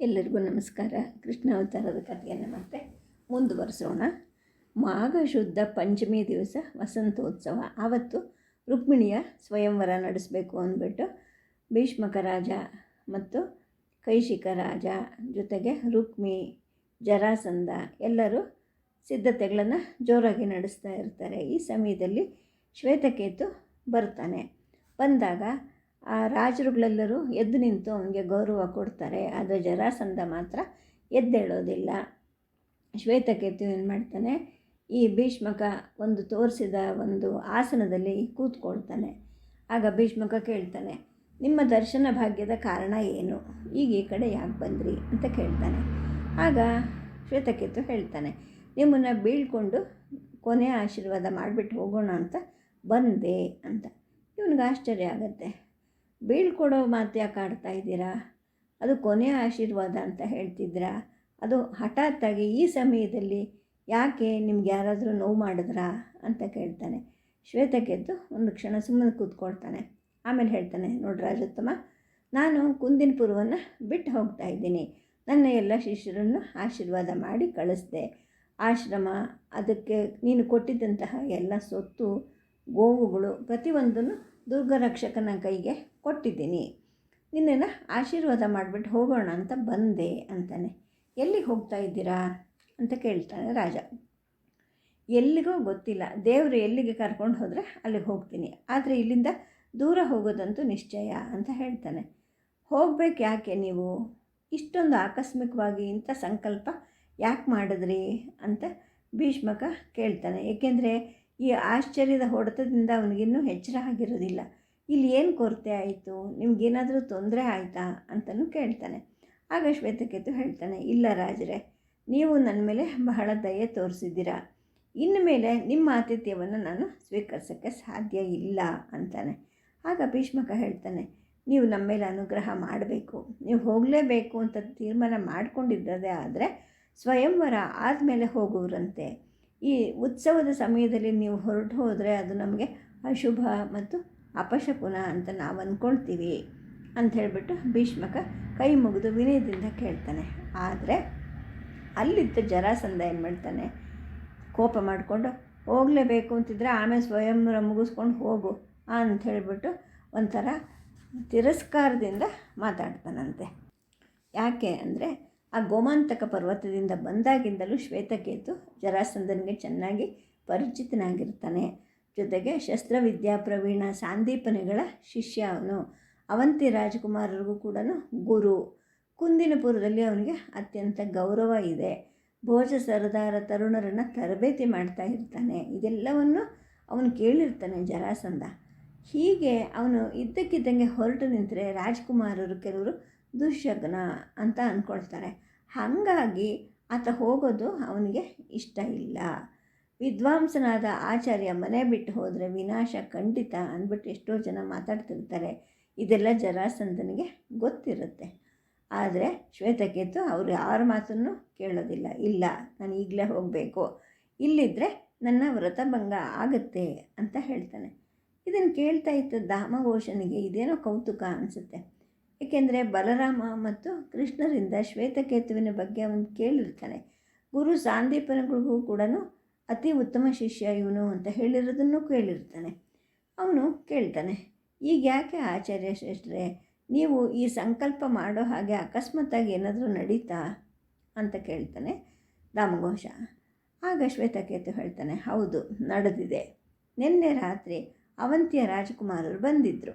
ಎಲ್ಲರಿಗೂ ನಮಸ್ಕಾರ. ಕೃಷ್ಣಾವತಾರದ ಕಥೆಯನ್ನು ಮತ್ತೆ ಮುಂದುವರಿಸೋಣ. ಮಾಘ ಶುದ್ಧ ಪಂಚಮಿ ದಿವಸ ವಸಂತೋತ್ಸವ. ಆವತ್ತು ರುಕ್ಮಿಣಿಯ ಸ್ವಯಂವರ ನಡೆಸಬೇಕು ಅಂದ್ಬಿಟ್ಟು ಭೀಷ್ಮಕ ರಾಜ ಮತ್ತು ಕೈಶಿಕ ರಾಜ ಜೊತೆಗೆ ರುಕ್ಮಿ ಜರಾಸಂದ ಎಲ್ಲರೂ ಸಿದ್ಧತೆಗಳನ್ನು ಜೋರಾಗಿ ನಡೆಸ್ತಾ ಇರ್ತಾರೆ. ಈ ಸಮಯದಲ್ಲಿ ಶ್ವೇತಕೇತು ಬರ್ತಾನೆ. ಬಂದಾಗ ಆ ರಾಜರುಗಳೆಲ್ಲರೂ ಎದ್ದು ನಿಂತು ಅವನಿಗೆ ಗೌರವ ಕೊಡ್ತಾರೆ. ಆದರೆ ಜರಾಸಂಧ ಮಾತ್ರ ಎದ್ದೇಳೋದಿಲ್ಲ. ಶ್ವೇತಕೇತು ಏನು ಮಾಡ್ತಾನೆ? ಈ ಭೀಷ್ಮಕ ಒಂದು ತೋರಿಸಿದ ಒಂದು ಆಸನದಲ್ಲಿ ಕೂತ್ಕೊಳ್ತಾನೆ. ಆಗ ಭೀಷ್ಮಕ ಕೇಳ್ತಾನೆ, ನಿಮ್ಮ ದರ್ಶನ ಭಾಗ್ಯದ ಕಾರಣ ಏನು? ಈಗ ಈ ಕಡೆ ಯಾಕೆ ಬಂದ್ರಿ? ಅಂತ ಕೇಳ್ತಾನೆ. ಆಗ ಶ್ವೇತಕೇತು ಹೇಳ್ತಾನೆ, ನಿಮ್ಮನ್ನು ಬೀಳ್ಕೊಂಡು ಕೊನೆಯ ಆಶೀರ್ವಾದ ಮಾಡಿಬಿಟ್ಟು ಹೋಗೋಣ ಅಂತ ಬಂದೆ ಅಂತ. ಇವನಿಗೆ ಆಶ್ಚರ್ಯ ಆಗುತ್ತೆ. ಬೀಳ್ಕೊಡೋ ಮಾತು ಯಾಕೆ ಆಡ್ತಾ ಇದ್ದೀರಾ? ಅದು ಕೊನೆಯ ಆಶೀರ್ವಾದ ಅಂತ ಹೇಳ್ತಿದ್ರಾ ಅದು ಹಠಾತ್ತಾಗಿ ಈ ಸಮಯದಲ್ಲಿ ಯಾಕೆ ನಿಮ್ಗೆ ಯಾರಾದರೂ ನೋವು ಮಾಡಿದ್ರಾ ಅಂತ ಕೇಳ್ತಾನೆ. ಶ್ವೇತಕ್ಕೆದ್ದು ಒಂದು ಕ್ಷಣ ಸುಮ್ಮನೆ ಕೂತ್ಕೊಳ್ತಾನೆ. ಆಮೇಲೆ ಹೇಳ್ತಾನೆ, ನೋಡಿ ರಾಜೋತ್ತಮ, ನಾನು ಕುಂದಿನಪುರವನ್ನು ಬಿಟ್ಟು ಹೋಗ್ತಾ ಇದ್ದೀನಿ. ನನ್ನ ಎಲ್ಲ ಶಿಷ್ಯರನ್ನು ಆಶೀರ್ವಾದ ಮಾಡಿ ಕಳಿಸ್ದೆ. ಆಶ್ರಮ, ಅದಕ್ಕೆ ನೀನು ಕೊಟ್ಟಿದ್ದಂತಹ ಎಲ್ಲ ಸೊತ್ತು, ಗೋವುಗಳು, ಪ್ರತಿಯೊಂದನ್ನು ದುರ್ಗರಕ್ಷಕನ ಕೈಗೆ ಕೊಟ್ಟಿದ್ದೀನಿ. ನಿನ್ನೆನ ಆಶೀರ್ವಾದ ಮಾಡಿಬಿಟ್ಟು ಹೋಗೋಣ ಅಂತ ಬಂದೆ ಅಂತಾನೆ. ಎಲ್ಲಿಗೆ ಹೋಗ್ತಾ ಇದ್ದೀರಾ? ಅಂತ ಕೇಳ್ತಾನೆ ರಾಜ. ಎಲ್ಲಿಗೂ ಗೊತ್ತಿಲ್ಲ. ದೇವರು ಎಲ್ಲಿಗೆ ಕರ್ಕೊಂಡು ಹೋದರೆ ಅಲ್ಲಿಗೆ ಹೋಗ್ತೀನಿ. ಆದರೆ ಇಲ್ಲಿಂದ ದೂರ ಹೋಗೋದಂತೂ ನಿಶ್ಚಯ ಅಂತ ಹೇಳ್ತಾನೆ. ಹೋಗ್ಬೇಕು ಯಾಕೆ ನೀವು? ಇಷ್ಟೊಂದು ಆಕಸ್ಮಿಕವಾಗಿ ಇಂಥ ಸಂಕಲ್ಪ ಯಾಕೆ ಮಾಡಿದ್ರಿ? ಅಂತ ಭೀಷ್ಮಕ ಕೇಳ್ತಾನೆ. ಏಕೆಂದರೆ ಈ ಆಶ್ಚರ್ಯದ ಹೊಡೆತದಿಂದ ಅವನಿಗಿನ್ನೂ ಎಚ್ಚರ ಆಗಿರೋದಿಲ್ಲ. ಇಲ್ಲಿ ಏನು ಕೊರತೆ ಆಯಿತು? ನಿಮಗೇನಾದರೂ ತೊಂದರೆ ಆಯಿತಾ? ಅಂತಲೂ ಕೇಳ್ತಾನೆ. ಆಗ ಶ್ವೇತಕೇತು ಹೇಳ್ತಾನೆ, ಇಲ್ಲ ರಾಜರೇ, ನೀವು ನನ್ನ ಮೇಲೆ ಬಹಳ ದಯೆ ತೋರಿಸಿದ್ದೀರಾ. ಇನ್ನು ಮೇಲೆ ನಿಮ್ಮ ಆತಿಥ್ಯವನ್ನು ನಾನು ಸ್ವೀಕರಿಸೋಕ್ಕೆ ಸಾಧ್ಯ ಇಲ್ಲ, ಅಂತಾನೆ. ಆಗ ಭೀಷ್ಮಕ ಹೇಳ್ತಾನೆ, ನೀವು ನಮ್ಮ ಮೇಲೆ ಅನುಗ್ರಹ ಮಾಡಬೇಕು. ನೀವು ಹೋಗಲೇಬೇಕು ಅಂತ ತೀರ್ಮಾನ ಮಾಡಿಕೊಂಡಿದ್ದದೇ ಆದರೆ ಸ್ವಯಂವರ ಆದಮೇಲೆ ಹೋಗುವರಂತೆ. ಈ ಉತ್ಸವದ ಸಮಯದಲ್ಲಿ ನೀವು ಹೊರಟು ಹೋದರೆ ಅದು ನಮಗೆ ಅಶುಭ ಮತ್ತು ಅಪಶಕುನ ಅಂತ ನಾವು ಅಂದ್ಕೊಳ್ತೀವಿ ಅಂತ ಹೇಳಿಬಿಟ್ಟು ಭೀಷ್ಮಕ ಕೈ ಮುಗಿದು ವಿನಯದಿಂದ ಕೇಳ್ತಾನೆ. ಆದರೆ ಅಲ್ಲಿದ್ದ ಜರಾಸಂಧ ಏನು ಮಾಡ್ತಾನೆ? ಕೋಪ ಮಾಡಿಕೊಂಡು, ಹೋಗಲೇಬೇಕು ಅಂತಿದ್ರೆ ಆಮೇಲೆ ಸ್ವಯಂವರ ಮುಗಿಸ್ಕೊಂಡು ಹೋಗು ಅಂತ ಹೇಳಿಬಿಟ್ಟು ಒಂಥರ ತಿರಸ್ಕಾರದಿಂದ ಮಾತಾಡ್ತಾನಂತೆ. ಯಾಕೆ ಅಂದರೆ ಆ ಗೋಮಾಂತಕ ಪರ್ವತದಿಂದ ಬಂದಾಗಿಂದಲೂ ಶ್ವೇತಕೇತು ಜರಾಸಂಧನಿಗೆ ಚೆನ್ನಾಗಿ ಪರಿಚಿತನಾಗಿರ್ತಾನೆ. ಜೊತೆಗೆ ಶಸ್ತ್ರವಿದ್ಯಾ ಪ್ರವೀಣ ಸಾಂದೀಪನಿಗಳ ಶಿಷ್ಯ ಅವನು. ಅವಂತಿ ರಾಜಕುಮಾರರಿಗೂ ಕೂಡ ಗುರು. ಕುಂದಿನಪುರದಲ್ಲಿ ಅವನಿಗೆ ಅತ್ಯಂತ ಗೌರವ ಇದೆ. ಭೋಜ ಸರದಾರ ತರುಣರನ್ನು ತರಬೇತಿ ಮಾಡ್ತಾ ಇರ್ತಾನೆ. ಇದೆಲ್ಲವನ್ನು ಅವನು ಕೇಳಿರ್ತಾನೆ ಜರಾಸಂದ ಹೀಗೆ ಅವನು ಇದ್ದಕ್ಕಿದ್ದಂಗೆ ಹೊರಟು ನಿಂತರೆ ರಾಜ್ಕುಮಾರರು ಕೆಲವರು ದುಶ್ಶಗ್ನ ಅಂತ ಅಂದ್ಕೊಳ್ತಾರೆ ಹಾಗಾಗಿ ಆತ ಹೋಗೋದು ಅವನಿಗೆ ಇಷ್ಟ ಇಲ್ಲ. ವಿದ್ವಾಂಸನಾದ ಆಚಾರ್ಯ ಮನೆ ಬಿಟ್ಟು ಹೋದರೆ ವಿನಾಶ ಖಂಡಿತ ಅಂದ್ಬಿಟ್ಟು ಎಷ್ಟೋ ಜನ ಮಾತಾಡ್ತಿರ್ತಾರೆ. ಇದೆಲ್ಲ ಜರಾಸಂದನಿಗೆ ಗೊತ್ತಿರುತ್ತೆ. ಆದರೆ ಶ್ವೇತಕೇತು ಅವರು ಯಾರ ಮಾತನ್ನು ಕೇಳೋದಿಲ್ಲ. ಇಲ್ಲ, ನಾನು ಈಗಲೇ ಹೋಗಬೇಕು. ಇಲ್ಲಿದ್ದರೆ ನನ್ನ ವ್ರತಭಂಗ ಆಗುತ್ತೆ ಅಂತ ಹೇಳ್ತಾನೆ. ಇದನ್ನು ಕೇಳ್ತಾ ಇದ್ದ ದಾಮಘೋಷನಿಗೆ ಇದೇನೋ ಕೌತುಕ ಅನಿಸುತ್ತೆ. ಏಕೆಂದರೆ ಬಲರಾಮ ಮತ್ತು ಕೃಷ್ಣರಿಂದ ಶ್ವೇತಕೇತುವಿನ ಬಗ್ಗೆ ಅವನು ಕೇಳಿರ್ತಾನೆ. ಗುರು ಸಾಂದೀಪನಗಳಿಗೂ ಕೂಡ ಅತಿ ಉತ್ತಮ ಶಿಷ್ಯ ಇವನು ಅಂತ ಹೇಳಿರೋದನ್ನು ಕೇಳಿರ್ತಾನೆ. ಅವನು ಕೇಳ್ತಾನೆ, ಈಗ ಯಾಕೆ ಆಚಾರ್ಯ ಶ್ರೇಷ್ಠರೇ, ನೀವು ಈ ಸಂಕಲ್ಪ ಮಾಡೋ ಹಾಗೆ ಅಕಸ್ಮಾತ್ತಾಗಿ ಏನಾದರೂ ನಡೀತಾ? ಅಂತ ಕೇಳ್ತಾನೆ ದಾಮಘೋಷ ಆಗ ಶ್ವೇತಕೇತು ಹೇಳ್ತಾನೆ, ಹೌದು, ನಡೆದಿದೆ. ನಿನ್ನೆ ರಾತ್ರಿ ಅವಂತಿಯ ರಾಜಕುಮಾರರು ಬಂದಿದ್ದರು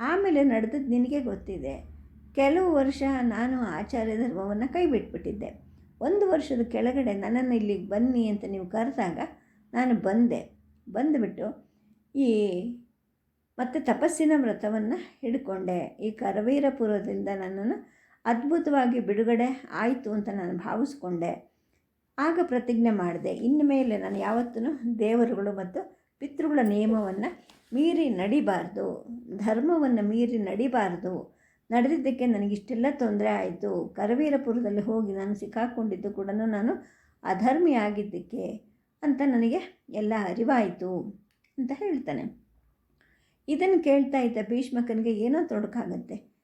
ಆಮೇಲೆ ನಡೆದದ್ದು ನಿನಗೆ ಗೊತ್ತಿದೆ. ಕೆಲವು ವರ್ಷ ನಾನು ಆಚಾರ್ಯ ಧರ್ಮವನ್ನು ಕೈಬಿಟ್ಬಿಟ್ಟಿದ್ದೆ. ಒಂದು ವರ್ಷದ ಕೆಳಗಡೆ ನನ್ನನ್ನು ಇಲ್ಲಿಗೆ ಬನ್ನಿ ಅಂತ ನೀವು ಕರೆದಾಗ ನಾನು ಬಂದೆ. ಬಂದುಬಿಟ್ಟು ಈ ಮತ್ತು ತಪಸ್ಸಿನ ವ್ರತವನ್ನು ಹಿಡ್ಕೊಂಡೆ. ಈ ಕರವೀರಪುರದಿಂದ ನನ್ನನ್ನು ಅದ್ಭುತವಾಗಿ ಬಿಡುಗಡೆ ಆಯಿತು ಅಂತ ನಾನು ಭಾವಿಸ್ಕೊಂಡೆ. ಆಗ ಪ್ರತಿಜ್ಞೆ ಮಾಡಿದೆ. ಇನ್ನು ಮೇಲೆ ನಾನು ಯಾವತ್ತೂ ದೇವರುಗಳು ಮತ್ತು ಪಿತೃಗಳ ನಿಯಮವನ್ನು ಮೀರಿ ನಡಿಬಾರ್ದು. ಧರ್ಮವನ್ನು ಮೀರಿ ನಡಿಬಾರ್ದು. ನಡೆದಿದ್ದಕ್ಕೆ ನನಗಿಷ್ಟೆಲ್ಲ ತೊಂದರೆ ಆಯಿತು. ಕರವೀರಪುರದಲ್ಲಿ ಹೋಗಿ ನಾನು ಸಿಕ್ಕಾಕ್ಕೊಂಡಿದ್ದು ಕೂಡ ನಾನು ಅಧರ್ಮಿ ಆಗಿದ್ದಕ್ಕೆ ಅಂತ ನನಗೆ ಎಲ್ಲ ಅರಿವಾಯಿತು ಅಂತ ಹೇಳ್ತಾನೆ. ಇದನ್ನು ಕೇಳ್ತಾ ಇದ್ದ ಭೀಷ್ಮಕನಿಗೆ ಏನೋ ತೊಡಕಾಗತ್ತೆ.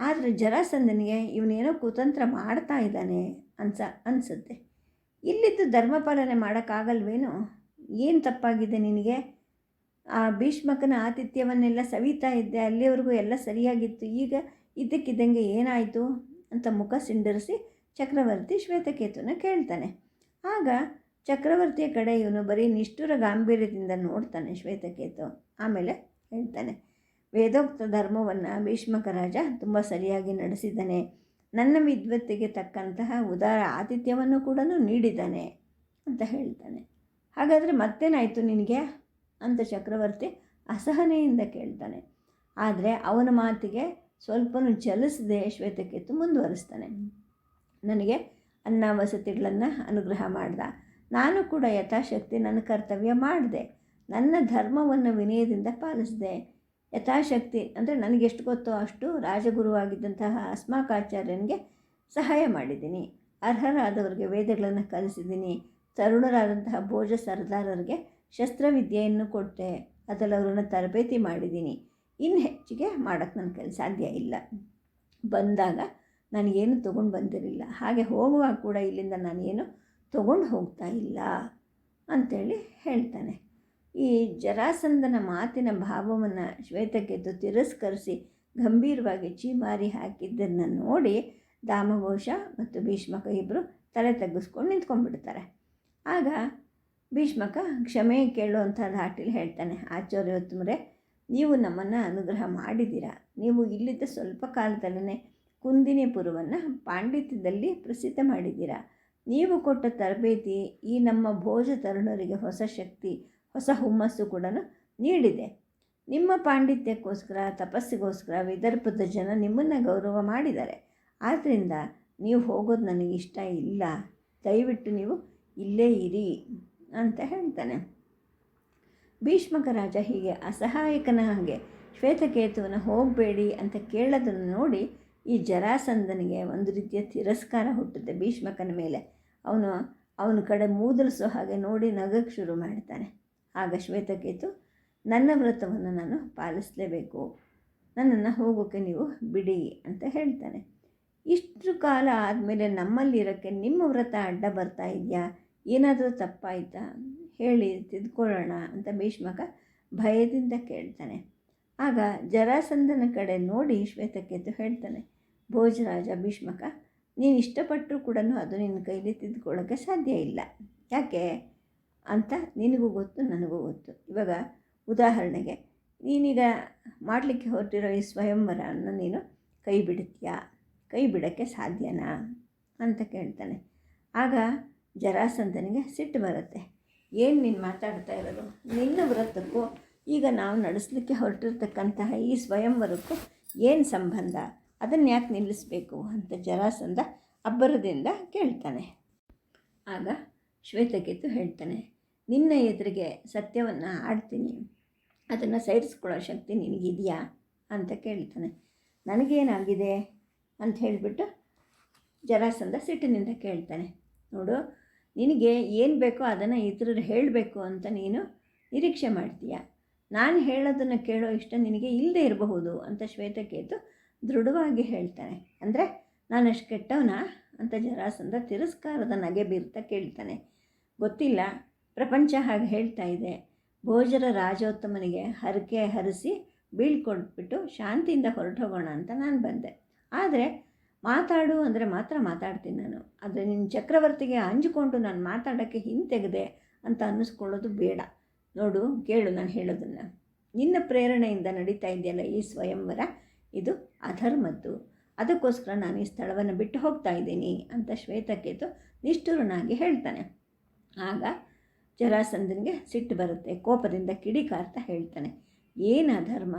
ಆದರೆ ಜರಾಸಂದನಿಗೆ ಇವನೇನೋ ಕುತಂತ್ರ ಮಾಡ್ತಾ ಇದ್ದಾನೆ ಅನ್ಸ, ಅನಿಸುತ್ತೆ. ಇಲ್ಲಿದ್ದು ಧರ್ಮ ಪಾಲನೆ ಮಾಡೋಕ್ಕಾಗಲ್ವೇನೋ? ಏನು ತಪ್ಪಾಗಿದೆ ನಿನಗೆ? ಆ ಭೀಷ್ಮಕನ ಆತಿಥ್ಯವನ್ನೆಲ್ಲ ಸವಿತಾ ಇದ್ದೆ. ಅಲ್ಲಿವರೆಗೂ ಎಲ್ಲ ಸರಿಯಾಗಿತ್ತು. ಈಗ ಇದ್ದಕ್ಕಿದ್ದಂಗೆ ಏನಾಯಿತು ಅಂತ ಮುಖ ಸಿಂಡರಿಸಿ ಚಕ್ರವರ್ತಿ ಶ್ವೇತಕೇತುನ ಕೇಳ್ತಾನೆ. ಆಗ ಚಕ್ರವರ್ತಿಯ ಕಡೆ ಇವನು ಬರೀ ನಿಷ್ಠುರ ಗಾಂಭೀರ್ಯದಿಂದ ನೋಡ್ತಾನೆ ಶ್ವೇತಕೇತು. ಆಮೇಲೆ ಹೇಳ್ತಾನೆ, ವೇದೋಕ್ತ ಧರ್ಮವನ್ನು ಭೀಷ್ಮಕ ರಾಜ ತುಂಬ ಸರಿಯಾಗಿ ನಡೆಸಿದ್ದಾನೆ. ನನ್ನ ವಿದ್ವತ್ತಿಗೆ ತಕ್ಕಂತಹ ಉದಾರ ಆತಿಥ್ಯವನ್ನು ಕೂಡ ನೀಡಿದ್ದಾನೆ ಅಂತ ಹೇಳ್ತಾನೆ. ಹಾಗಾದರೆ ಮತ್ತೇನಾಯಿತು ನಿನಗೆ? ಅಂತ ಚಕ್ರವರ್ತಿ ಅಸಹನೆಯಿಂದ ಕೇಳ್ತಾನೆ. ಆದರೆ ಅವನ ಮಾತಿಗೆ ಸ್ವಲ್ಪನೂ ಚಲಿಸದೆ ಶ್ವೇತಕೇತು ಮುಂದುವರಿಸ್ತಾನೆ. ನನಗೆ ಅನ್ನ ವಸತಿಗಳನ್ನು ಅನುಗ್ರಹ ಮಾಡ್ದ. ನಾನು ಕೂಡ ಯಥಾಶಕ್ತಿ ನನ್ನ ಕರ್ತವ್ಯ ಮಾಡಿದೆ. ನನ್ನ ಧರ್ಮವನ್ನು ವಿನಯದಿಂದ ಪಾಲಿಸಿದೆ. ಯಥಾಶಕ್ತಿ ಅಂದರೆ ನನಗೆಷ್ಟು ಗೊತ್ತೋ ಅಷ್ಟು ರಾಜಗುರುವಾಗಿದ್ದಂತಹ ಅಸ್ಮಾಕಾಚಾರ್ಯನಿಗೆ ಸಹಾಯ ಮಾಡಿದ್ದೀನಿ. ಅರ್ಹರಾದವರಿಗೆ ವೇದಗಳನ್ನು ಕಲಿಸಿದ್ದೀನಿ. ತರುಣರಾದಂತಹ ಭೋಜ ಸರ್ದಾರರಿಗೆ ಶಸ್ತ್ರವಿದ್ಯೆಯನ್ನು ಕೊಟ್ಟೆ. ಅದರಲ್ಲಿ ಅವರನ್ನು ತರಬೇತಿ ಮಾಡಿದ್ದೀನಿ. ಇನ್ನು ಹೆಚ್ಚಿಗೆ ಮಾಡೋಕ್ಕೆ ನನ್ನ ಕೆಲಸ ಸಾಧ್ಯ ಇಲ್ಲ. ಬಂದಾಗ ನನಗೇನು ತೊಗೊಂಡು ಬಂದಿರಲಿಲ್ಲ. ಹಾಗೆ ಹೋಗುವಾಗ ಕೂಡ ಇಲ್ಲಿಂದ ನಾನೇನು ತೊಗೊಂಡು ಹೋಗ್ತಾ ಇಲ್ಲ ಅಂಥೇಳಿ ಹೇಳ್ತಾನೆ. ಈ ಜರಾಸಂದನ ಮಾತಿನ ಭಾವವನ್ನು ಶ್ವೇತಕ್ಕೆದ್ದು ತಿರಸ್ಕರಿಸಿ ಗಂಭೀರವಾಗಿ ಚೀಮಾರಿ ಹಾಕಿದ್ದನ್ನು ನೋಡಿ ದಾಮಘೋಷ ಮತ್ತು ಭೀಷ್ಮಕ ಇಬ್ಬರು ತಲೆ ತಗ್ಗಿಸ್ಕೊಂಡು ನಿಂತ್ಕೊಂಡ್ಬಿಡ್ತಾರೆ. ಆಗ ಭೀಷ್ಮಕ ಕ್ಷಮೆ ಕೇಳುವಂಥ ಧಾಟಿಲಿ ಹೇಳ್ತಾನೆ, ಆಚಾರ್ಯ ಆಚಾರ್ಯೋತ್ತಮರೇ ನೀವು ನಮ್ಮನ್ನು ಅನುಗ್ರಹ ಮಾಡಿದ್ದೀರಾ? ನೀವು ಇಲ್ಲಿದ್ದ ಸ್ವಲ್ಪ ಕಾಲದಲ್ಲೇ ಕುಂದಿನಿಪುರವನ್ನು ಪಾಂಡಿತ್ಯದಲ್ಲಿ ಪ್ರಸಿದ್ಧ ಮಾಡಿದ್ದೀರಾ? ನೀವು ಕೊಟ್ಟ ತರಬೇತಿ ಈ ನಮ್ಮ ಭೋಜ ತರುಣರಿಗೆ ಹೊಸ ಶಕ್ತಿ, ಹೊಸ ಹುಮ್ಮಸ್ಸು ಕೂಡ ನೀಡಿದೆ. ನಿಮ್ಮ ಪಾಂಡಿತ್ಯಕ್ಕೋಸ್ಕರ, ತಪಸ್ಸಿಗೋಸ್ಕರ ವಿದರ್ಭದ ಜನ ನಿಮ್ಮನ್ನು ಗೌರವ ಮಾಡಿದ್ದಾರೆ. ಆದ್ದರಿಂದ ನೀವು ಹೋಗೋದು ನನಗೆ ಇಷ್ಟ ಇಲ್ಲ. ದಯವಿಟ್ಟು ನೀವು ಇಲ್ಲೇ ಇರಿ. ಅಂತ ಹೇಳ್ತಾನೆ. ಭೀಷ್ಮಕ ರಾಜ ಹೀಗೆ ಅಸಹಾಯಕನ ಹಾಗೆ ಶ್ವೇತಕೇತುವನ್ನು ಹೋಗಬೇಡಿ ಅಂತ ಕೇಳೋದನ್ನು ನೋಡಿ ಈ ಜರಾಸಂದನಿಗೆ ಒಂದು ರೀತಿಯ ತಿರಸ್ಕಾರ ಹುಟ್ಟುತ್ತೆ ಭೀಷ್ಮಕನ ಮೇಲೆ. ಅವನು, ಅವನ ಕಡೆ ಮೂದಲಿಸೋ ಹಾಗೆ ನೋಡಿ ನಗಕ್ಕೆ ಶುರು ಮಾಡ್ತಾನೆ. ಆಗ ಶ್ವೇತಕೇತು, ನನ್ನ ವ್ರತವನ್ನು ನಾನು ಪಾಲಿಸಲೇಬೇಕು. ನನ್ನನ್ನು ಹೋಗೋಕ್ಕೆ ನೀವು ಬಿಡಿ ಅಂತ ಹೇಳ್ತಾನೆ. ಇಷ್ಟು ಕಾಲ ಆದಮೇಲೆ ನಮ್ಮಲ್ಲಿರೋಕ್ಕೆ ನಿಮ್ಮ ವ್ರತ ಅಡ್ಡ ಬರ್ತಾ ಇದೆಯಾ? ಏನಾದರೂ ತಪ್ಪಾಯಿತಾ ಹೇಳಿ ತಿದ್ಕೊಳ್ಳೋಣ ಅಂತ ಭೀಷ್ಮಕ ಭಯದಿಂದ ಕೇಳ್ತಾನೆ. ಆಗ ಜರಾಸಂಧನ ಕಡೆ ನೋಡಿ ಶ್ವೇತಕೇತು ಹೇಳ್ತಾನೆ, ಭೋಜರಾಜ, ಭೀಷ್ಮಕ, ನೀನು ಇಷ್ಟಪಟ್ಟರೂ ಕೂಡ ಅದು ನಿನ್ನ ಕೈಲಿ ತಿದ್ಕೊಳ್ಳೋಕ್ಕೆ ಸಾಧ್ಯ ಇಲ್ಲ. ಯಾಕೆ? ಅಂತ ನಿನಗೂ ಗೊತ್ತು, ನನಗೂ ಗೊತ್ತು. ಇವಾಗ ಉದಾಹರಣೆಗೆ, ನೀನೀಗ ಮಾಡಲಿಕ್ಕೆ ಹೊರಟಿರೋ ಈ ಸ್ವಯಂವರನ್ನು ನೀನು ಕೈ ಬಿಡುತ್ತೀಯಾ ಕೈ ಬಿಡೋಕ್ಕೆ ಸಾಧ್ಯನಾ? ಅಂತ ಕೇಳ್ತಾನೆ. ಆಗ ಜರಾಸಂಧನಿಗೆ ಸಿಟ್ಟು ಬರುತ್ತೆ. ಏನು ನೀನು ಮಾತಾಡ್ತಾ ಇರೋದು? ನಿನ್ನ ವ್ರತಕ್ಕೂ ಈಗ ನಾವು ನಡೆಸಲಿಕ್ಕೆ ಹೊರಟಿರ್ತಕ್ಕಂತಹ ಈ ಸ್ವಯಂವರಕ್ಕೂ ಏನು ಸಂಬಂಧ? ಅದನ್ನು ಯಾಕೆ ನಿಲ್ಲಿಸಬೇಕು ಅಂತ ಜರಾಸಂಧ ಅಬ್ಬರದಿಂದ ಕೇಳ್ತಾನೆ. ಆಗ ಶ್ವೇತಕೇತು ಹೇಳ್ತಾನೆ, ನಿನ್ನ ಎದುರಿಗೆ ಸತ್ಯವನ್ನು ಆಡ್ತೀನಿ. ಅದನ್ನು ಸೈರಿಸ್ಕೊಳ್ಳೋ ಶಕ್ತಿ ನಿನಗಿದೆಯಾ? ಅಂತ ಕೇಳ್ತಾನೆ. ನನಗೇನಾಗಿದೆ? ಅಂತ ಹೇಳಿಬಿಟ್ಟು ಜರಾಸಂಧ ಸಿಟ್ಟಿನಿಂದ ಕೇಳ್ತಾನೆ. ನೋಡು ನಿನಗೆ ಏನು ಬೇಕೋ ಅದನ್ನು ಇತರರು ಹೇಳಬೇಕು ಅಂತ ನೀನು ನಿರೀಕ್ಷೆ ಮಾಡ್ತೀಯ. ನಾನು ಹೇಳೋದನ್ನು ಕೇಳೋ ಇಷ್ಟ ನಿನಗೆ ಇಲ್ಲದೆ ಇರಬಹುದು ಅಂತ ಶ್ವೇತಕೇತು ದೃಢವಾಗಿ ಹೇಳ್ತಾನೆ. ಅಂದರೆ ನಾನು ಅಷ್ಟು ಕೆಟ್ಟವನ ಅಂತ ಜರಾಸಂಧ ತಿರಸ್ಕಾರದ ನಗೆ ಬೀರ್ತಾ ಕೇಳ್ತಾನೆ. ಗೊತ್ತಿಲ್ಲ, ಪ್ರಪಂಚ ಹಾಗೆ ಹೇಳ್ತಾ ಇದೆ. ಭೋಜರ ರಾಜೋತ್ತಮನಿಗೆ ಹರಕೆ ಹರಿಸಿ ಬೀಳ್ಕೊಟ್ಬಿಟ್ಟು ಶಾಂತಿಯಿಂದ ಹೊರಟೋಗೋಣ ಅಂತ ನಾನು ಬಂದೆ. ಆದರೆ ಮಾತಾಡು ಅಂದರೆ ಮಾತ್ರ ಮಾತಾಡ್ತೀನಿ ನಾನು. ಆದರೆ ನಿನ್ನ ಚಕ್ರವರ್ತಿಗೆ ಅಂಜಿಕೊಂಡು ನಾನು ಮಾತಾಡೋಕ್ಕೆ ಹಿಂತೆಗೆದೆ ಅಂತ ಅನ್ನಿಸ್ಕೊಳ್ಳೋದು ಬೇಡ. ನೋಡು, ಕೇಳು ನಾನು ಹೇಳೋದನ್ನು. ನಿನ್ನ ಪ್ರೇರಣೆಯಿಂದ ನಡೀತಾ ಇದೆಯಲ್ಲ ಈ ಸ್ವಯಂವರ? ಇದು ಅಧರ್ಮದ್ದು. ಅದಕ್ಕೋಸ್ಕರ ನಾನು ಈ ಸ್ಥಳವನ್ನು ಬಿಟ್ಟು ಹೋಗ್ತಾ ಇದ್ದೀನಿ ಅಂತ ಶ್ವೇತಕೇತು ನಿಷ್ಠುರನಾಗಿ ಹೇಳ್ತಾನೆ. ಆಗ ಜರಾಸಂಧನಿಗೆ ಸಿಟ್ಟು ಬರುತ್ತೆ. ಕೋಪದಿಂದ ಕಿಡಿಕಾರ್ತಾ ಹೇಳ್ತಾನೆ. ಏನು ಅಧರ್ಮ?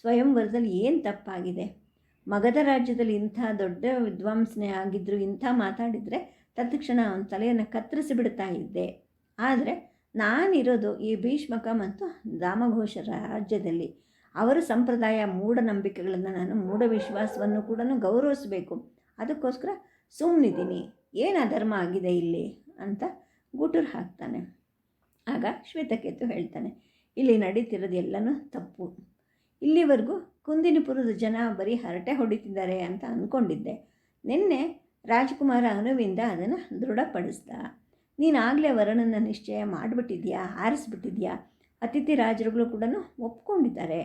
ಸ್ವಯಂವರದಲ್ಲಿ ಏನು ತಪ್ಪಾಗಿದೆ? ಮಗಧ ರಾಜ್ಯದಲ್ಲಿ ಇಂಥ ದೊಡ್ಡ ವಿದ್ವಾಂಸನೇ ಆಗಿದ್ದರು ಇಂಥ ಮಾತಾಡಿದರೆ ತತ್ಕ್ಷಣ ಅವನ ತಲೆಯನ್ನು ಕತ್ತರಿಸಿ ಬಿಡ್ತಾ ಇದ್ದೆ. ಆದರೆ ನಾನಿರೋದು ಈ ಭೀಷ್ಮಕ ಮತ್ತು ದಾಮಘೋಷರ ರಾಜ್ಯದಲ್ಲಿ. ಅವರ ಸಂಪ್ರದಾಯ ಮೂಢನಂಬಿಕೆಗಳನ್ನು ನಾನು ಮೂಢ ವಿಶ್ವಾಸವನ್ನು ಕೂಡ ಗೌರವಿಸಬೇಕು. ಅದಕ್ಕೋಸ್ಕರ ಸುಮ್ಮನಿದ್ದೀನಿ ಏನು ಅಧರ್ಮ ಆಗಿದೆ ಇಲ್ಲಿ? ಅಂತ ಗುಟುರು ಹಾಕ್ತಾನೆ. ಆಗ ಶ್ವೇತಕೇತು ಹೇಳ್ತಾನೆ, ಇಲ್ಲಿ ನಡೀತಿರೋದು ಎಲ್ಲನೂ ತಪ್ಪು. ಇಲ್ಲಿವರೆಗೂ ಕುಂದಿನಪುರದ ಜನ ಬರೀ ಹರಟೆ ಹೊಡಿತಿದ್ದಾರೆ ಅಂತ ಅಂದ್ಕೊಂಡಿದ್ದೆ ನಿನ್ನೆ ರಾಜಕುಮಾರ ಅನುವಿಂದ ಅದನ್ನು ದೃಢಪಡಿಸ್ದ. ನೀನಾಗಲೇ ವರನನ್ನು ನಿಶ್ಚಯ ಮಾಡಿಬಿಟ್ಟಿದ್ಯಾ? ಆರಿಸ್ಬಿಟ್ಟಿದ್ಯಾ ಅತಿಥಿ ರಾಜರುಗಳು ಕೂಡ ಒಪ್ಕೊಂಡಿದ್ದಾರೆ.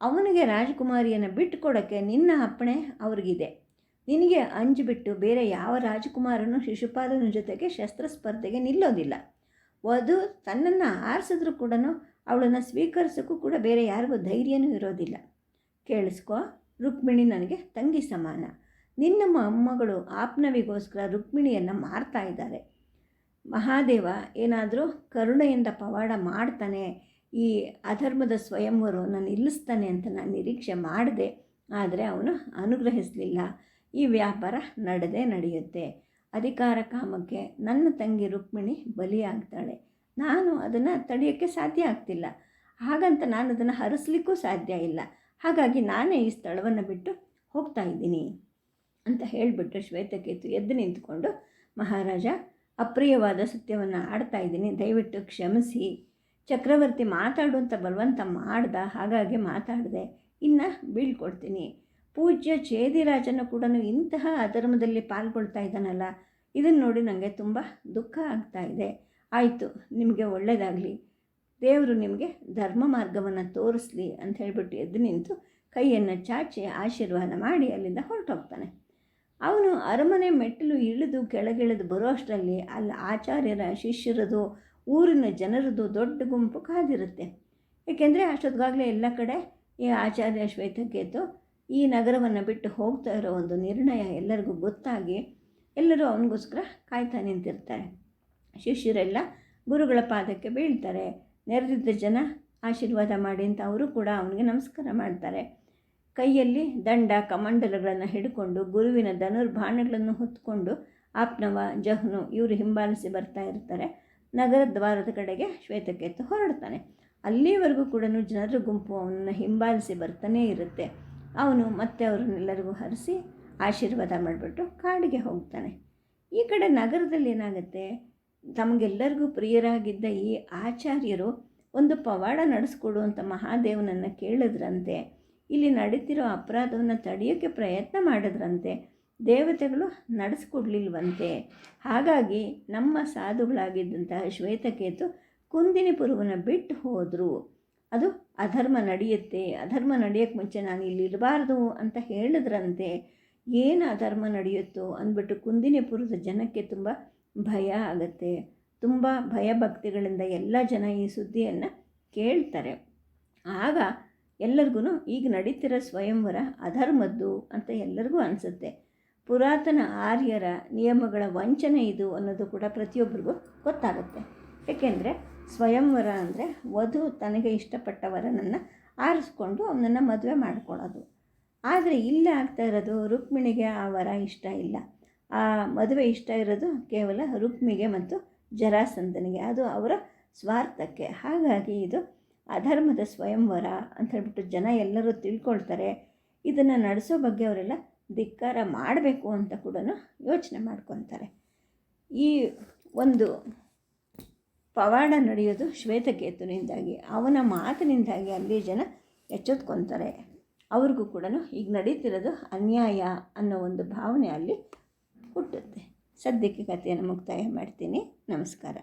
ಅವನಿಗೆ ರಾಜಕುಮಾರಿಯನ್ನು ಬಿಟ್ಟು ಕೊಡೋಕ್ಕೆ ನಿನ್ನ ಅಪ್ಪಣೆ ಅವ್ರಿಗಿದೆ. ನಿನಗೆ ಅಂಜಿಬಿಟ್ಟು ಬೇರೆ ಯಾವ ರಾಜಕುಮಾರನು ಶಿಶುಪಾಲನ ಜೊತೆಗೆ ಶಸ್ತ್ರಸ್ಪರ್ಧೆಗೆ ನಿಲ್ಲೋದಿಲ್ಲ. ವಧು ತನ್ನನ್ನು ಆರಿಸಿದ್ರೂ ಕೂಡ ಅವಳನ್ನು ಸ್ವೀಕರಿಸೋಕ್ಕೂ ಕೂಡ ಬೇರೆ ಯಾರಿಗೂ ಧೈರ್ಯನೂ ಇರೋದಿಲ್ಲ. ಕೇಳಿಸ್ಕೊ. ರುಕ್ಮಿಣಿ ನನಗೆ ತಂಗಿ ಸಮಾನ. ನಿನ್ನ ಮೊಮ್ಮಗಳು ಆಪ್ನವಿಗೋಸ್ಕರ ರುಕ್ಮಿಣಿಯನ್ನು ಮಾರ್ತಾ ಇದ್ದಾರೆ. ಮಹಾದೇವ ಏನಾದರೂ ಕರುಣೆಯಿಂದ ಪವಾಡ ಮಾಡ್ತಾನೆ, ಈ ಅಧರ್ಮದ ಸ್ವಯಂವರವನ್ನು ನಿಲ್ಲಿಸ್ತಾನೆ ಅಂತ ನಾನು ನಿರೀಕ್ಷೆ ಮಾಡಿದೆ, ಆದರೆ ಅವನು ಅನುಗ್ರಹಿಸಲಿಲ್ಲ. ಈ ವ್ಯಾಪಾರ ನಡೆದೇ ನಡೆಯುತ್ತೆ. ಅಧಿಕಾರ ಕಾಮಕ್ಕೆ ನನ್ನ ತಂಗಿ ರುಕ್ಮಿಣಿ ಬಲಿಯಾಗ್ತಾಳೆ. ನಾನು ಅದನ್ನು ತಡೆಯೋಕ್ಕೆ ಸಾಧ್ಯ ಆಗ್ತಿಲ್ಲ. ಹಾಗಂತ ನಾನು ಅದನ್ನು ಹರಿಸ್ಲಿಕ್ಕೂ ಸಾಧ್ಯ ಇಲ್ಲ. ಹಾಗಾಗಿ ನಾನೇ ಈ ಸ್ಥಳವನ್ನು ಬಿಟ್ಟು ಹೋಗ್ತಾ ಇದ್ದೀನಿ ಅಂತ ಹೇಳಿಬಿಟ್ಟು ಶ್ವೇತಕೇತು ಎದ್ದು ನಿಂತುಕೊಂಡು, ಮಹಾರಾಜ, ಅಪ್ರಿಯವಾದ ಸತ್ಯವನ್ನು ಆಡ್ತಾ ಇದ್ದೀನಿ. ದಯವಿಟ್ಟು ಕ್ಷಮಿಸಿ. ಚಕ್ರವರ್ತಿ ಮಾತಾಡು ಅಂತ ಬಲವಂತ ಮಾಡ್ದ ಹಾಗಾಗಿ ಮಾತಾಡಿದೆ. ಇನ್ನು ಬೀಳ್ಕೊಡ್ತೀನಿ. ಪೂಜ್ಯ ಚೇದಿರಾಜನು ಕೂಡ ಇಂತಹ ಅಧರ್ಮದಲ್ಲಿ ಪಾಲ್ಗೊಳ್ತಾ ಇದ್ದಾನಲ್ಲ. ಇದನ್ನು ನೋಡಿ ನನಗೆ ತುಂಬ ದುಃಖ ಆಗ್ತಾ ಇದೆ. ಆಯಿತು, ನಿಮಗೆ ಒಳ್ಳೆಯದಾಗಲಿ ದೇವರು ನಿಮಗೆ ಧರ್ಮ ಮಾರ್ಗವನ್ನು ತೋರಿಸ್ಲಿ ಅಂತ ಹೇಳಿಬಿಟ್ಟು ಎದ್ದು ನಿಂತು ಕೈಯನ್ನು ಚಾಚಿ ಆಶೀರ್ವಾದ ಮಾಡಿ ಅಲ್ಲಿಂದ ಹೊರಟೋಗ್ತಾನೆ. ಅವನು ಅರಮನೆ ಮೆಟ್ಟಲು ಇಳಿದು ಕೆಳಗಿಳಿದು ಬರೋ ಅಷ್ಟರಲ್ಲಿ ಅಲ್ಲಿ ಆಚಾರ್ಯರ ಶಿಷ್ಯರದು, ಊರಿನ ಜನರದು ದೊಡ್ಡ ಗುಂಪು ಕಾದಿರುತ್ತೆ. ಏಕೆಂದರೆ ಅಷ್ಟೊತ್ತಿಗಾಗಲೇ ಎಲ್ಲ ಕಡೆ ಈ ಆಚಾರ್ಯ ಶ್ವೇತಕೇತು ಈ ನಗರವನ್ನು ಬಿಟ್ಟು ಹೋಗ್ತಾ ಇರೋ ಒಂದು ನಿರ್ಣಯ ಎಲ್ಲರಿಗೂ ಗೊತ್ತಾಗಿ ಎಲ್ಲರೂ ಅವನಿಗೋಸ್ಕರ ಕಾಯ್ತಾ ನಿಂತಿರ್ತಾರೆ. ಶಿಷ್ಯರೆಲ್ಲ ಗುರುಗಳ ಪಾದಕ್ಕೆ ಬೀಳ್ತಾರೆ. ನೆರೆದಿದ್ದ ಜನ ಆಶೀರ್ವಾದ ಮಾಡಿ ಅಂತ ಅವರು ಕೂಡ ಅವನಿಗೆ ನಮಸ್ಕಾರ ಮಾಡ್ತಾರೆ. ಕೈಯಲ್ಲಿ ದಂಡ, ಕಮಂಡಲಗಳನ್ನು ಹಿಡ್ಕೊಂಡು, ಗುರುವಿನ ಧನುರ್ಬಾಣಗಳನ್ನು ಹೊತ್ಕೊಂಡು, ಆಪ್ನವ, ಜಹ್ನು ಇವರು ಹಿಂಬಾಲಿಸಿ ಬರ್ತಾ ಇರ್ತಾರೆ. ನಗರ ದ್ವಾರದ ಕಡೆಗೆ ಶ್ವೇತಕೇತು ಹೊರಡ್ತಾನೆ. ಅಲ್ಲಿವರೆಗೂ ಕೂಡ ಜನರ ಗುಂಪು ಅವನನ್ನು ಹಿಂಬಾಲಿಸಿ ಬರ್ತಾನೇ ಇರುತ್ತೆ. ಅವನು ಮತ್ತೆ ಅವರನ್ನೆಲ್ಲರಿಗೂ ಹರಿಸಿ ಆಶೀರ್ವಾದ ಮಾಡಿಬಿಟ್ಟು ಕಾಡಿಗೆ ಹೋಗ್ತಾನೆ. ಈ ಕಡೆ ನಗರದಲ್ಲಿ ಏನಾಗುತ್ತೆ? ತಮಗೆಲ್ಲರಿಗೂ ಪ್ರಿಯರಾಗಿದ್ದ ಈ ಆಚಾರ್ಯರು ಒಂದು ಪವಾಡ ನಡೆಸ್ಕೊಡು ಅಂತ ಮಹಾದೇವನನ್ನು ಕೇಳಿದ್ರಂತೆ. ಇಲ್ಲಿ ನಡೀತಿರೋ ಅಪರಾಧವನ್ನು ತಡೆಯೋಕ್ಕೆ ಪ್ರಯತ್ನ ಮಾಡಿದ್ರಂತೆ. ದೇವತೆಗಳು ನಡೆಸ್ಕೊಡ್ಲಿಲ್ವಂತೆ. ಹಾಗಾಗಿ ನಮ್ಮ ಸಾಧುಗಳಾಗಿದ್ದಂತಹ ಶ್ವೇತಕೇತು ಕುಂದಿನಿಪುರವನ್ನು ಬಿಟ್ಟು ಹೋದರು. ಅದು ಅಧರ್ಮ ನಡೆಯುತ್ತೆ. ಅಧರ್ಮ ನಡೆಯೋಕ್ಕೆ ಮುಂಚೆ ನಾನು ಇಲ್ಲಿ ಇರಬಾರ್ದು ಅಂತ ಹೇಳಿದ್ರಂತೆ. ಏನು ಅಧರ್ಮ ನಡೆಯುತ್ತೋ ಅಂದ್ಬಿಟ್ಟು ಕುಂದಿನಿಪುರದ ಜನಕ್ಕೆ ತುಂಬ ಭಯ ಆಗುತ್ತೆ. ತುಂಬ ಭಯಭಕ್ತಿಗಳಿಂದ ಎಲ್ಲ ಜನ ಈ ಸುದ್ದಿಯನ್ನು ಕೇಳ್ತಾರೆ. ಆಗ ಎಲ್ಲರಿಗೂ ಈಗ ನಡೀತಿರೋ ಸ್ವಯಂವರ ಅಧರ್ಮದ್ದು ಅಂತ ಎಲ್ಲರಿಗೂ ಅನಿಸುತ್ತೆ. ಪುರಾತನ ಆರ್ಯರ ನಿಯಮಗಳ ವಂಚನೆ ಇದು ಅನ್ನೋದು ಕೂಡ ಪ್ರತಿಯೊಬ್ಬರಿಗೂ ಗೊತ್ತಾಗುತ್ತೆ. ಏಕೆಂದರೆ ಸ್ವಯಂವರ ಅಂದರೆ ವಧು ತನಗೆ ಇಷ್ಟಪಟ್ಟ ವರನನ್ನು ಆರಿಸ್ಕೊಂಡು ಅವನನ್ನು ಮದುವೆ ಮಾಡ್ಕೊಳ್ಳೋದು ಆದರೆ ಇಲ್ಲೇ ಆಗ್ತಾ ಇರೋದು ರುಕ್ಮಿಣಿಗೆ ಆ ವರ ಇಷ್ಟ ಇಲ್ಲ. ಆ ಮದುವೆ ಇಷ್ಟ ಇರೋದು ಕೇವಲ ರುಕ್ಮಿಗೆ ಮತ್ತು ಜರಾಸಂದನಿಗೆ ಅದು ಅವರ ಸ್ವಾರ್ಥಕ್ಕೆ. ಹಾಗಾಗಿ ಇದು ಅಧರ್ಮದ ಸ್ವಯಂವರ ಅಂತ ಹೇಳ್ಬಿಟ್ಟು ಜನ ಎಲ್ಲರೂ ತಿಳ್ಕೊಳ್ತಾರೆ. ಇದನ್ನು ನಡೆಸೋ ಬಗ್ಗೆ ಅವರೆಲ್ಲ ಧಿಕ್ಕಾರ ಮಾಡಬೇಕು ಅಂತ ಕೂಡ ಯೋಚನೆ ಮಾಡ್ಕೊತಾರೆ. ಈ ಒಂದು ಪವಾಡ ನಡೆಯೋದು ಶ್ವೇತಕೇತುನಿಂದಾಗಿ, ಅವನ ಮಾತಿನಿಂದಾಗಿ ಅಲ್ಲಿ ಜನ ಎಚ್ಚೆತ್ಕೊತಾರೆ. ಅವ್ರಿಗೂ ಕೂಡ ಈಗ ನಡೀತಿರೋದು ಅನ್ಯಾಯ ಅನ್ನೋ ಒಂದು ಭಾವನೆ ಅಲ್ಲಿ ಹುಟ್ಟುತ್ತೆ. ಸದ್ಯಕ್ಕೆ ಕಥೆಯನ್ನು ಮುಕ್ತಾಯ ಮಾಡ್ತೀನಿ. ನಮಸ್ಕಾರ.